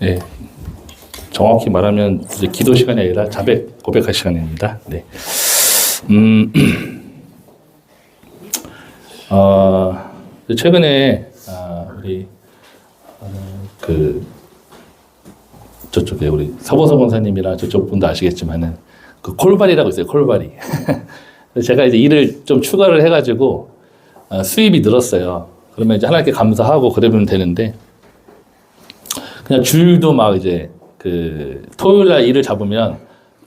네. 정확히 말하면 이제 기도 시간이 아니라 자백 고백할 시간입니다. 네. 음, 어, 최근에 아, 우리 어, 그 저쪽에 우리 서보서 권사님이랑 저쪽 분도 아시겠지만은 그 콜바리라고 있어요. 콜바리. 제가 이제 일을 좀 추가를 해가지고 어, 수입이 늘었어요. 그러면 이제 하나님께 감사하고 그러면 되는데 그냥 주일도 막 이제 그 토요일 날 일을 잡으면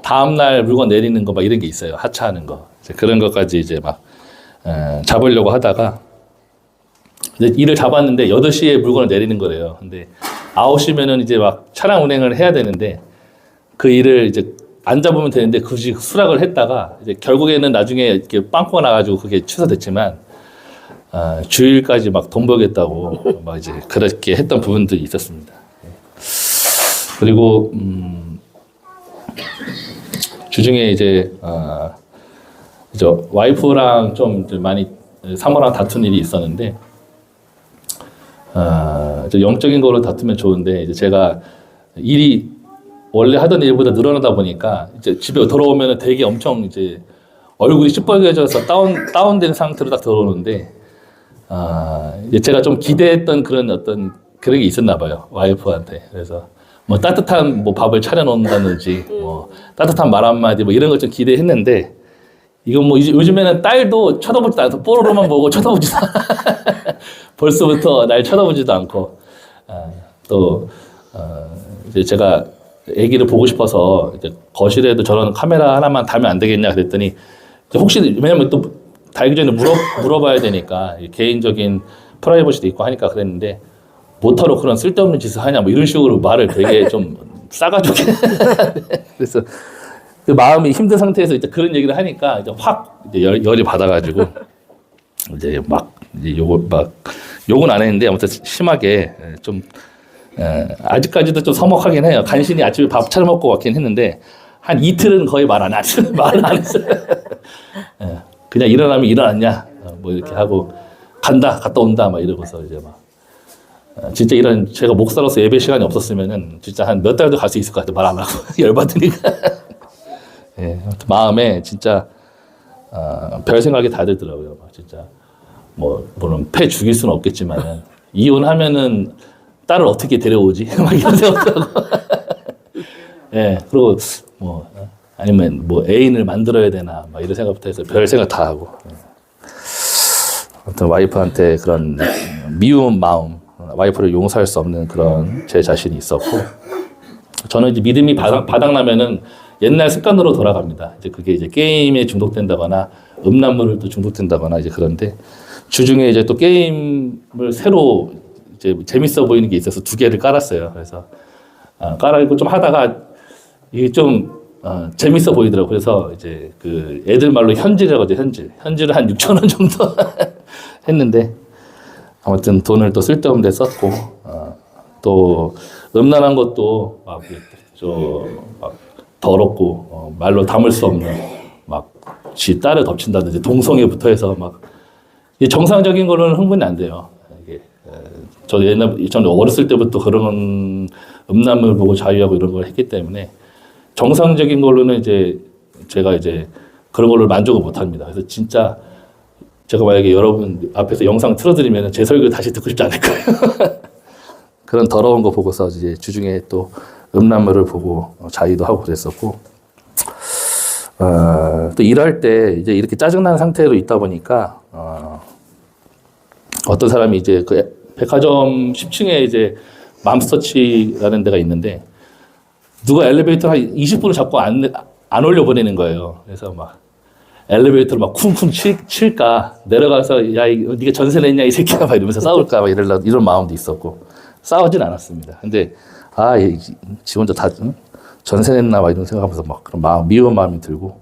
다음 날 물건 내리는 거 막 이런 게 있어요. 하차하는 거. 이제 그런 것까지 이제 막 어, 잡으려고 하다가 이제 일을 잡았는데 8시에 물건을 내리는 거래요. 근데 9시면은 이제 막 차량 운행을 해야 되는데 그 일을 이제 안 잡으면 되는데 굳이 수락을 했다가 이제 결국에는 나중에 이렇게 빵꾸가 나가지고 그게 취소됐지만 아, 주일까지 막 돈 벌겠다고 막 이제 그렇게 했던 부분들이 있었습니다. 그리고 음, 주중에 이제 아, 이제 와이프랑 좀 많이 사모랑 다툰 일이 있었는데 아, 영적인 거로 다투면 좋은데 이제 제가 일이 원래 하던 일보다 늘어나다 보니까 이제 집에 돌아오면 되게 엄청 이제 얼굴이 시뻘개져서 다운 다운된 상태로 딱 들어오는데 아 제가 좀 기대했던 그런 어떤 그런 게 있었나 봐요. 와이프한테. 그래서 뭐 따뜻한 뭐 밥을 차려놓는다든지 뭐 따뜻한 말 한마디 뭐 이런 걸 좀 기대했는데 이건 뭐 이제 요즘에는 딸도 쳐다보지도 않고 뽀로로만 보고 쳐다보지도 않- 벌써부터 날 쳐다보지도 않고. 아, 또 어, 이제 제가 아기를 보고 싶어서 이제 거실에도 저런 카메라 하나만 달면 안 되겠냐 그랬더니 혹시 왜냐면 또 달기 전에 물어 물어봐야 되니까 이 개인적인 프라이버시도 있고 하니까 그랬는데 못하러 그런 쓸데없는 짓을 하냐 뭐 이런 식으로 말을 되게 좀 싸가지고 그래서 그 마음이 힘든 상태에서 이제 그런 얘기를 하니까 이제 확 이제 열, 열이 받아가지고 이제 막 이제 요거 막 욕은 안 했는데 아무튼 심하게 좀 에, 아직까지도 좀 서먹하긴 해요. 간신히 아침에 밥 차려 먹고 왔긴 했는데 한 이틀은 거의 말 안 하죠. 말을 안 했어요. 예, 그냥 일어나면 일어났냐 어, 뭐 이렇게 하고 간다 갔다 온다 막 이러고서 이제 막 어, 진짜 이런 제가 목사로서 예배 시간이 없었으면은 진짜 한 몇 달도 갈 수 있을 것 같아 말안 하고 열받으니까 예, 마음에 진짜 어, 별 생각이 다 들더라고요. 막 진짜 뭐 물론 패 죽일 수는 없겠지만은 이혼하면은 딸을 어떻게 데려오지? 막 이런 생각도 하고. 예, 그리고 뭐 아니면 뭐 애인을 만들어야 되나 막 이런 생각부터 해서 별 생각 다 하고. 예. 아무튼 와이프한테 그런 미운 마음, 와이프를 용서할 수 없는 그런 제 자신이 있었고, 저는 이제 믿음이 바닥, 바닥나면은 옛날 습관으로 돌아갑니다. 이제 그게 이제 게임에 중독된다거나 음란물을 또 중독된다거나 이제 그런데 주중에 이제 또 게임을 새로 이제 재밌어 보이는 게 있어서 두 개를 깔았어요. 그래서 아, 깔아고 좀 하다가 이게 좀 어, 재밌어 보이더라고. 요 그래서 이제 그 애들 말로 현질이라고 하죠. 현질. 현질을 한 6천 원 정도 했는데 아무튼 돈을 또 쓸데없는 데 썼고 어, 또 음란한 것도 막저막 더럽고 어, 말로 담을 수 없는 막지 딸을 덮친다든지 동성애부터 해서 막이 정상적인 거로는 흥분이 안 돼요. 이게 에, 저 옛날 저는 어렸을 때부터 그런 음란물 보고 자유하고 이런 걸 했기 때문에 정상적인 걸로는 이제 제가 이제 그런 걸로 만족을 못 합니다. 그래서 진짜 제가 만약에 여러분 앞에서 영상 틀어드리면 제 설교 다시 듣고 싶지 않을 거예요. 그런 더러운 거 보고서 이제 주중에 또 음란물을 보고 어, 자유도 하고 그랬었고, 어, 또 일할 때 이제 이렇게 짜증난 상태로 있다 보니까, 어, 어떤 사람이 이제 그 백화점 10층에 이제 맘스터치라는 데가 있는데, 누가 엘리베이터 한 20분을 잡고 안, 안 올려보내는 거예요. 그래서 막, 엘리베이터를 막 쿵쿵 칠, 칠까 내려가서 야 이거 네가 전세 냈냐 이 새끼야 막 이러면서 싸울까 막 이런 이런 마음도 있었고 싸우진 않았습니다. 근데 아지 혼자 다 응? 전세 냈나 막 이런 생각하면서 막 그런 마음 미운 마음이 들고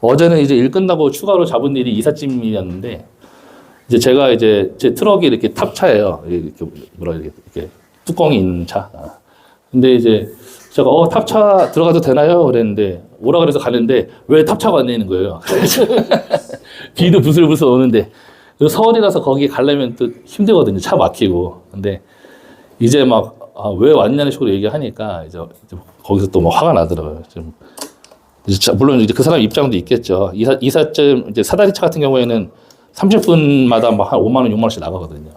어제는 이제 일 끝나고 추가로 잡은 일이 이삿짐이었는데 이제 제가 이제 제 트럭이 이렇게 탑차예요. 이렇게 뭐라 이렇게, 이렇게 뚜껑이 있는 차. 아. 근데 이제 제가 어 탑차 들어가도 되나요? 그랬는데 오라 그래서 가는데 왜 탑차가 안 내는 거예요? 비도 부슬부슬 오는데 그 서울이라서 거기 가려면 또 힘들거든요. 차 막히고. 근데 이제 막 아, 왜 왔냐는 식으로 얘기하니까 이제, 거기서 또뭐 화가 나더라고요. 좀 물론 이제 그 사람 입장도 있겠죠. 이사 이삿짐 이제 사다리차 같은 경우에는 30분마다 막 한 5만 원, 6만 원씩 나가거든요.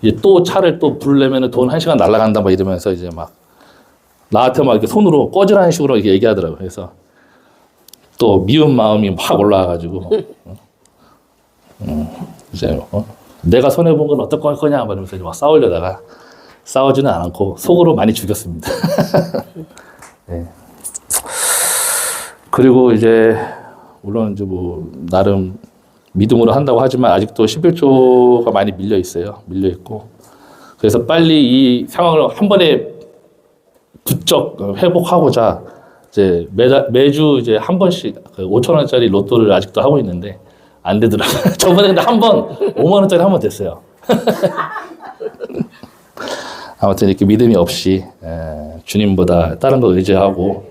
네. 이제 또 차를 또 부르려면은 돈한 시간 날라간다 막 이러면서 이제 막 나한테 막 이렇게 손으로 꺼지라는 식으로 이렇게 얘기하더라고요. 그래서 또 미운 마음이 확 올라와가지고 음, 이제 어? 내가 손해 본 건 어떨 거냐 말하면서 이제 막 싸우려다가 싸우지는 않고 속으로 많이 죽였습니다. 네. 그리고 이제 물론 이제 뭐 나름 믿음으로 한다고 하지만 아직도 11조가 많이 밀려 있어요. 밀려 있고 그래서 빨리 이 상황을 한 번에 부쩍 회복하고자 이제 매달, 매주 이제 한 번씩 그 5천 원짜리 로또를 아직도 하고 있는데 안 되더라고요. 저번에 근데 한 번 5만 원짜리 한 번 됐어요. 아무튼 이렇게 믿음이 없이 에, 주님보다 다른 거 의지하고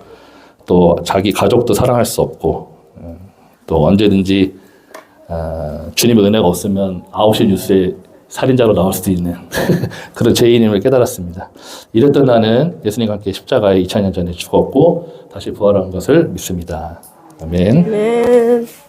또 자기 가족도 사랑할 수 없고 에, 또 언제든지 어, 주님의 은혜가 없으면 9시 뉴스에 살인자로 나올 수도 있는 그런 죄인임을 깨달았습니다. 이랬던 나는 예수님과 함께 십자가에 2000년 전에 죽었고 다시 부활한 것을 믿습니다. 아멘. 아멘.